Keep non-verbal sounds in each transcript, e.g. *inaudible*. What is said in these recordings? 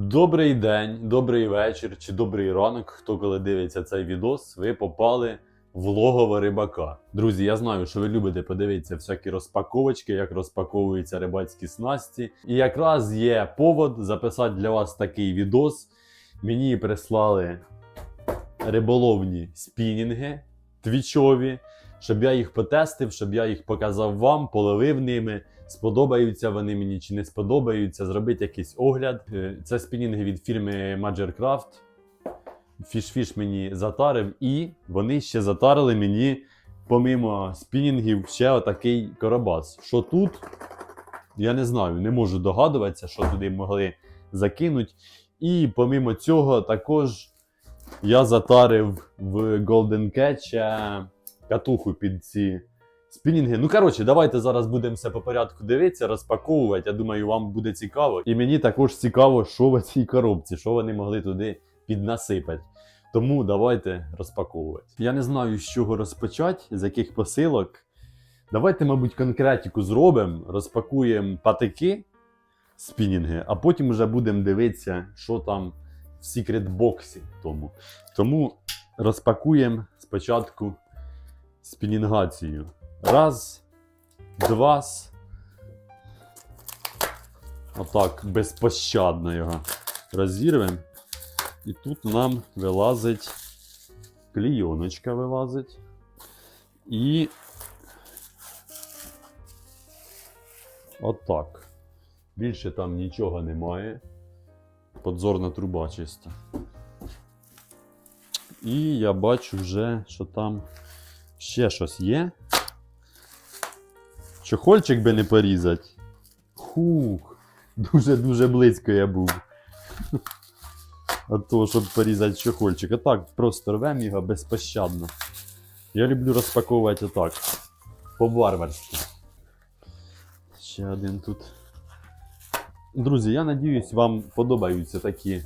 Добрий день, добрий вечір чи добрий ранок, хто коли дивиться цей відос, ви попали в логово рибака. Друзі, я знаю, що ви любите подивитися всякі розпаковочки, як розпаковуються рибацькі снасті. І якраз є повод записати для вас такий відос. Мені прислали риболовні спінінги твічові, щоб я їх потестив, щоб я їх показав вам, половив ними. Сподобаються вони мені чи не сподобаються, зробити якийсь огляд. Е, Це спінінги від фірми Magic Craft. Фіш-фіш мені затарив, і вони ще затарили мені, помимо спінінгів, ще отакий коробас. Що тут? Я не знаю, не можу догадуватися, що туди могли закинути. І помимо цього, також я затарив в Golden Catch е, катуху під ці спінінги. Ну, коротше, давайте зараз будемо все по порядку дивитися, розпаковувати. Я думаю, вам буде цікаво. І мені також цікаво, що в цій коробці, що вони могли туди піднасипати. Тому давайте розпаковувати. Я не знаю, з чого розпочати, з яких посилок. Давайте, мабуть, конкретику зробимо, розпакуємо патики, спінінги, а потім вже будемо дивитися, що там в секрет-боксі. Тому. тому розпакуємо спочатку спінінгацію. Раз, два. Отак, безпощадно його розірвемо. І тут нам вилазить клійоночка вилазить. І отак. Більше там нічого немає. Подзорна труба чиста. І я бачу вже, що там ще щось є. Чохольчик би не порізати. Хух, дуже-дуже близько я був. От того, щоб порізати чохольчик. А так, просто рвем його безпощадно. Я люблю розпаковувати отак. По-варварськи. Ще один тут. Друзі, я надіюсь, вам подобаються такі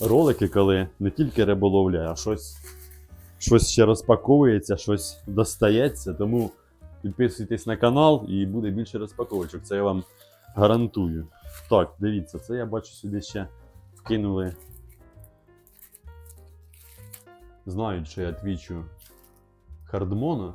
ролики, коли не тільки риболовля, а щось, щось ще розпаковується, щось достається. Тому підписуйтесь на канал і буде більше розпаковочок. Це я вам гарантую. Так, дивіться, це я бачу сюди ще вкинули. Знають, що я твічу хардмона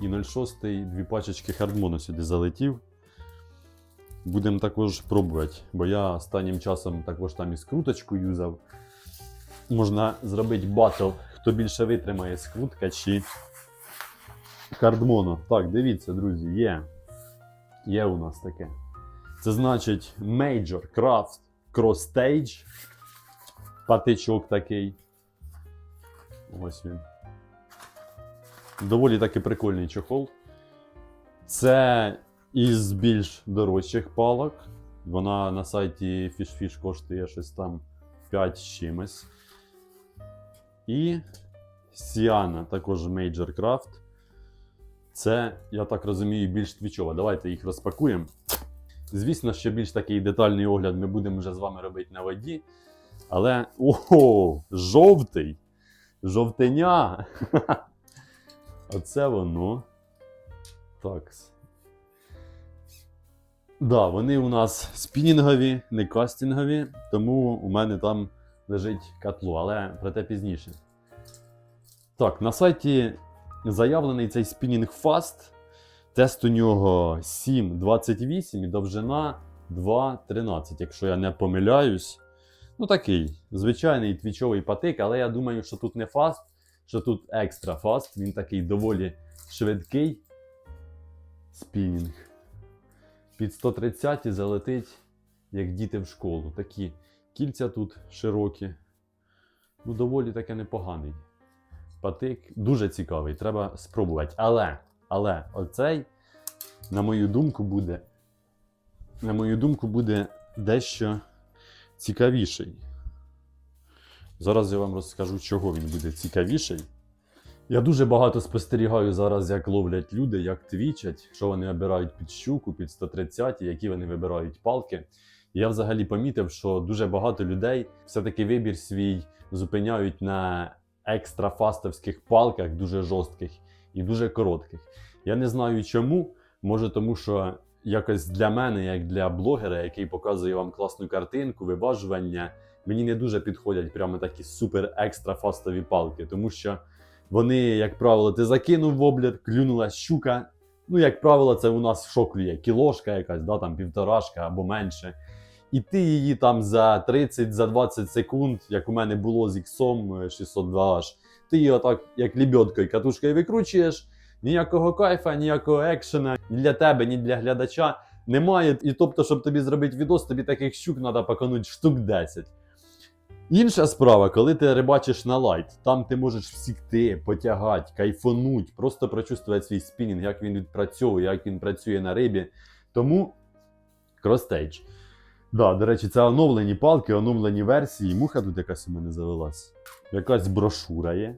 і 06 дві пачечки хардмона сюди залетів. Будемо також пробувати, бо я останнім часом також там і скруточку юзав. Можна зробити батл, хто більше витримає скрутка чи кардмоно. Так, дивіться, друзі, є. Є у нас таке. Це значить Major Craft Cross Stage. Патичок такий. Ось він. Доволі таки прикольний чохол. Це із більш дорожчих палок. Вона на сайті FishFish коштує щось там 5 чимось. І Сіана, також Major Craft. Це, я так розумію, більш твічова. Давайте їх розпакуємо. Звісно, що більш такий детальний огляд ми будемо вже з вами робити на воді. Але. Ого! Жовтий! Жовтеня! *laughs* Оце воно. Так. Да, вони у нас спінінгові, не кастингові, тому у мене там лежить котло, але про те пізніше. Так, на сайті заявлений цей спінінг Fast. Тест у нього 7,28 і довжина 2,13, якщо я не помиляюсь. Ну такий, звичайний твічовий патик, але я думаю, що тут не фаст, що тут екстра фаст. Він такий доволі швидкий спінінг. Під 130 залетить, як діти в школу. Такі кільця тут широкі. Ну, доволі таке непоганий. Патик дуже цікавий, треба спробувати. Але, але оцей, на мою думку, буде. На мою думку, буде дещо цікавіший. Зараз я вам розкажу, чого він буде цікавіший. Я дуже багато спостерігаю зараз, як ловлять люди, як твічать, що вони обирають під щуку, під 130, які вони вибирають палки. Я взагалі помітив, що дуже багато людей все-таки вибір свій зупиняють на екстра фастовських палках, дуже жорстких і дуже коротких. Я не знаю чому. Може, тому що якось для мене, як для блогера, який показує вам класну картинку, виважування, мені не дуже підходять прямо такі супер екстра фастові палки, тому що вони, як правило, ти закинув воблер, клюнула щука. Ну, як правило, це у нас що клює? Кілошка якась, да, там півторашка або менше. І ти її там за 30 за 20 секунд, як у мене було з іксом 602H, ти її отак, як лібьоткою, катушкою викручуєш, ніякого кайфа, ніякого екшена ні для тебе, ні для глядача немає. І тобто, щоб тобі зробити відос, тобі таких щук треба поканути штук 10. Інша справа, коли ти рибачиш на лайт, там ти можеш всікти, потягати, кайфонуть, просто прочувствувати свій спінінг, як він відпрацьовує, як він працює на рибі. Тому кростейдж. Да, до речі, це оновлені палки, оновлені версії. Муха тут якась у мене завелась. Якась брошура є.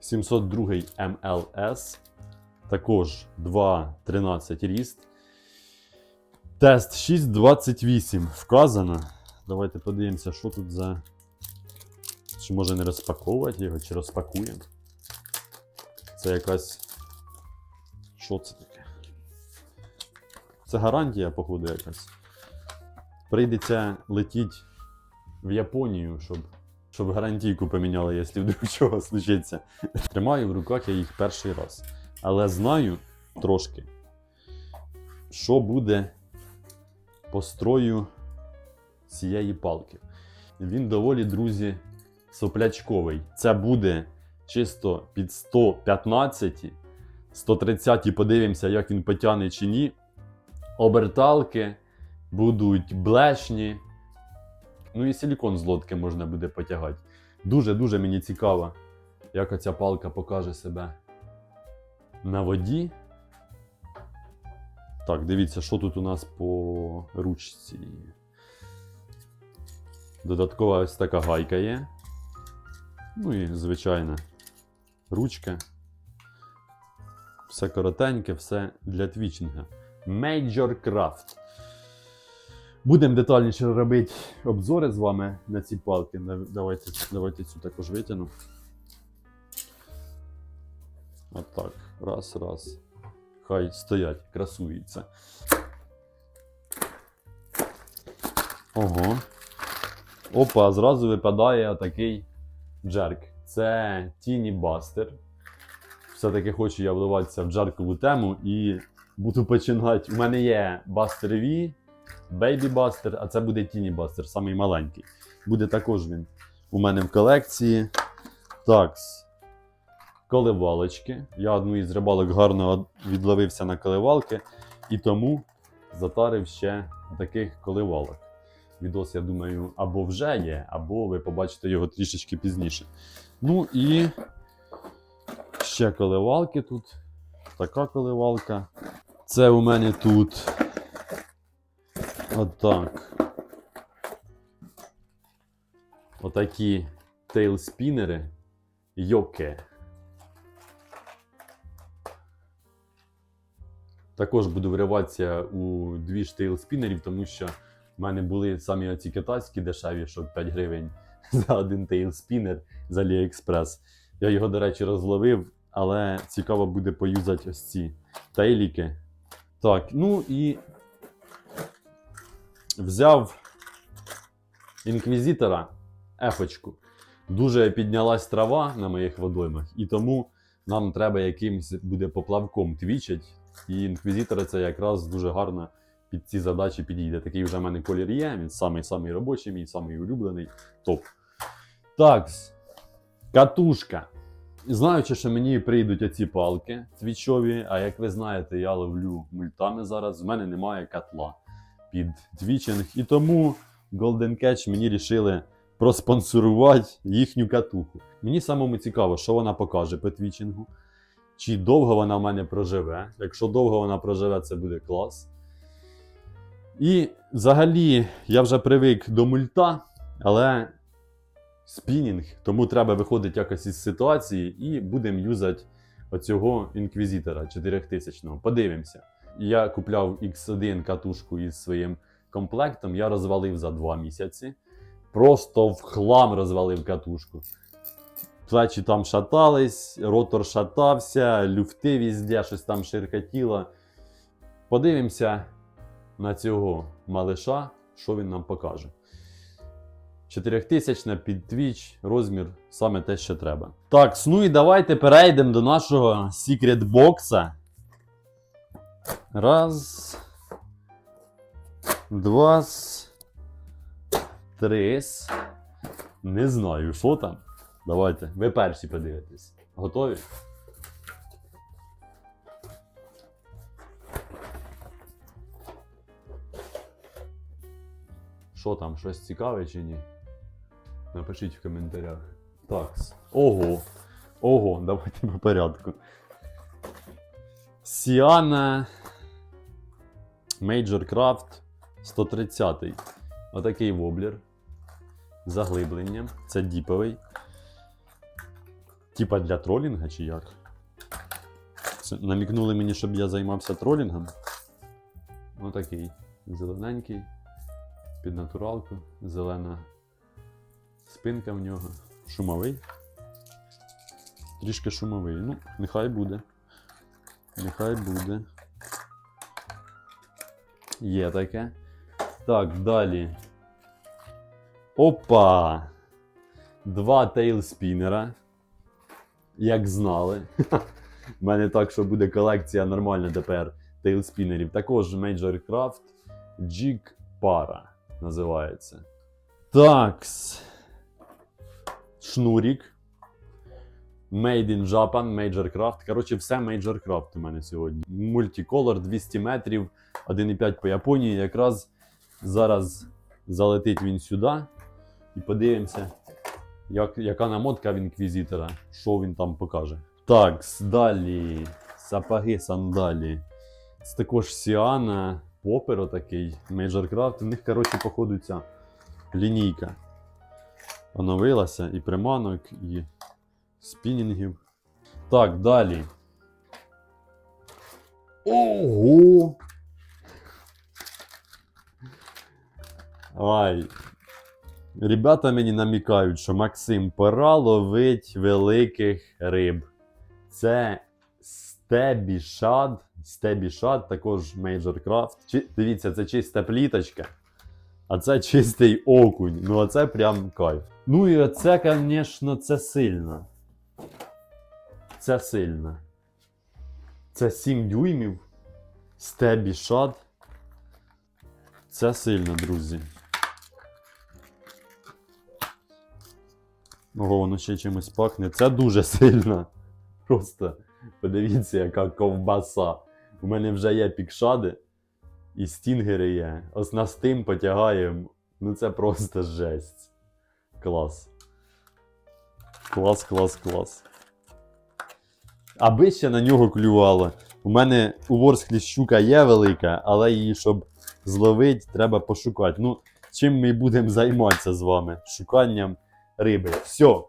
702 МЛС. Також 2.13 ріст. Тест 6.28 вказано. Давайте подивимося, що тут за. Чи може не розпаковувати його, чи розпакуємо. Це якась. Що це таке? Це гарантія, походу, якась. Прийдеться летіти в Японію, щоб, щоб гарантійку поміняли, якщо вдруг *laughs* чого случиться. Тримаю в руках я їх перший раз. Але знаю трошки, що буде по строю цієї палки. Він доволі, друзі, соплячковий. Це буде чисто під 115, 130 подивимося, як він потягне чи ні. Оберталки будуть блешні. Ну і силікон з лодки можна буде потягати. Дуже-дуже мені цікаво, як оця палка покаже себе на воді. Так, дивіться, що тут у нас по ручці. Додаткова ось така гайка є. Ну і звичайна ручка. Все коротеньке, все для твічинга. Major Craft. Будемо детальніше робити обзори з вами на ці палки. Давайте, давайте цю також витягну. Отак. Раз, раз. Хай стоять, красуються. Ого. Опа, зразу випадає такий джерк. Це Тіні Бастер. Все-таки хочу я вливатися в джеркову тему і буду починати. У мене є V, Baby Buster, а це буде Тіні Buster, самий маленький. Буде також він у мене в колекції. Такс. Коливалочки. Я одну із рибалок гарно відловився на коливалки, і тому затарив ще таких коливалок. Відос, я думаю, або вже є, або ви побачите його трішечки пізніше. Ну і ще коливалки тут. Така коливалка. Це у мене тут. Отак. Отакі тейлспінери. Йоке. Також буду вриватися у дві ж тейлспінерів, тому що в мене були самі оці китайські дешеві, що 5 гривень *laughs* за один тейлспінер з AliExpress. Я його, до речі, розловив, але цікаво буде поюзати ось ці тейліки. Так, ну і взяв інквізитора ефочку. Дуже піднялась трава на моїх водоймах, і тому нам треба якимось буде поплавком твічать. І інквізитор це якраз дуже гарно під ці задачі підійде. Такий вже в мене колір є, він самий-самий робочий, мій самий улюблений. Топ. Так, катушка. Знаючи, що мені прийдуть оці палки твічові, а як ви знаєте, я ловлю мультами зараз, в мене немає котла під твічинг. І тому Golden Catch мені рішили проспонсорувати їхню катуху. Мені самому цікаво, що вона покаже по твічингу. Чи довго вона в мене проживе. Якщо довго вона проживе, це буде клас. І взагалі я вже привик до мульта, але спінінг, тому треба виходити якось із ситуації і будемо юзати оцього інквізитора 4000-го. Подивимося. Я купляв X1 катушку із своїм комплектом, я розвалив за 2 місяці. Просто в хлам розвалив катушку. Плечі там шатались, ротор шатався, люфти візде, щось там ширкатіло. Подивимося на цього малиша, що він нам покаже. 4000 під твіч, розмір саме те, що треба. Так, ну і давайте перейдемо до нашого секрет бокса. Раз. Два. Три. Не знаю, що там. Давайте, ви перші подивитесь. Готові? Що там, щось цікаве чи ні? Напишіть в коментарях. Так. Ого. Ого, давайте по порядку. Сіана Major Craft 130. Отакий воблер. Заглибленням. Це діповий. Типа для тролінга чи як? Це намікнули мені, щоб я займався тролінгом. Отакий. Зелененький. Під натуралку. Зелена спинка в нього. Шумовий. Трішки шумовий. Ну, нехай буде. Нехай буде. Є таке. Так, далі. Опа! Два тейлспінера. Як знали. *laughs* У мене так, що буде колекція нормальна тепер тейлспінерів. Також Major Craft Jig Para називається. Такс. Шнурік. Made in Japan, Major Craft. Коротше, все Major Craft у мене сьогодні. Мультиколор 200 метрів, 1,5 по Японії. Якраз зараз залетить він сюди. І подивимося, як, яка намотка в інквізитора, що він там покаже. Так, далі. Сапоги, сандалі. Це також Сіана, Попер отакий, Major Craft. У них, коротше, походу, ця лінійка оновилася і приманок, і спінінгів. Так, далі. Ого! Ай. Ребята мені намікають, що Максим, пора ловить великих риб. Це Стебі Шад. Стебі Шад, також Major Craft. Чи, дивіться, це чиста пліточка. А це чистий окунь. Ну, а це прям кайф. Ну і оце, звісно, це сильно. Це сильно. Це 7 дюймів. Стебі Шад. Це сильно, друзі. Ого, воно ще чимось пахне. Це дуже сильно. Просто подивіться, яка ковбаса. У мене вже є пікшади і стінгери є. Ось на стим потягаємо. Ну це просто жесть. Клас. Клас, клас, клас. Аби ще на нього клювало. У мене у щука є велика, але її, щоб зловити, треба пошукати. Ну, чим ми будемо займатися з вами? Шуканням риби. Все.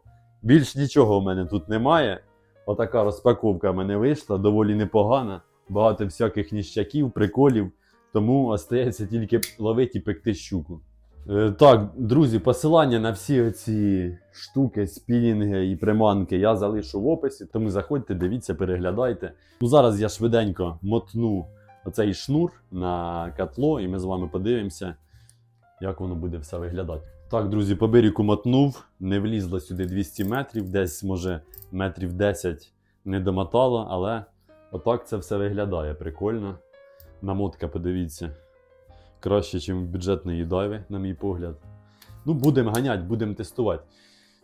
Більш нічого у мене тут немає. Отака розпаковка в мене вийшла, доволі непогана. Багато всяких ніщаків, приколів. Тому остається тільки ловити і пекти щуку. Е, так, друзі, посилання на всі ці штуки, спінінги і приманки я залишу в описі, тому заходьте, дивіться, переглядайте. Ну, зараз я швиденько мотну оцей шнур на котло, і ми з вами подивимося, як воно буде все виглядати. Так, друзі, по берегу мотнув, не влізло сюди 200 метрів, десь, може, метрів 10 не домотало, але отак це все виглядає. Прикольно. Намотка, подивіться. Краще, ніж бюджетної дайви, на мій погляд. Ну, будемо ганяти, будемо тестувати.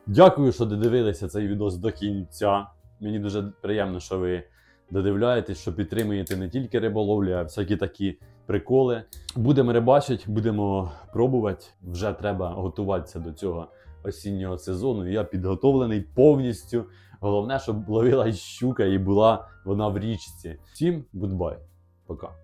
Дякую, що додивилися цей відос до кінця. Мені дуже приємно, що ви додивляєтесь, що підтримуєте не тільки риболовлю, а всякі такі приколи. Будемо рибачити, будемо пробувати. Вже треба готуватися до цього осіннього сезону. Я підготовлений повністю. Головне, щоб ловила щука і була вона в річці. Всім гудбай. Пока.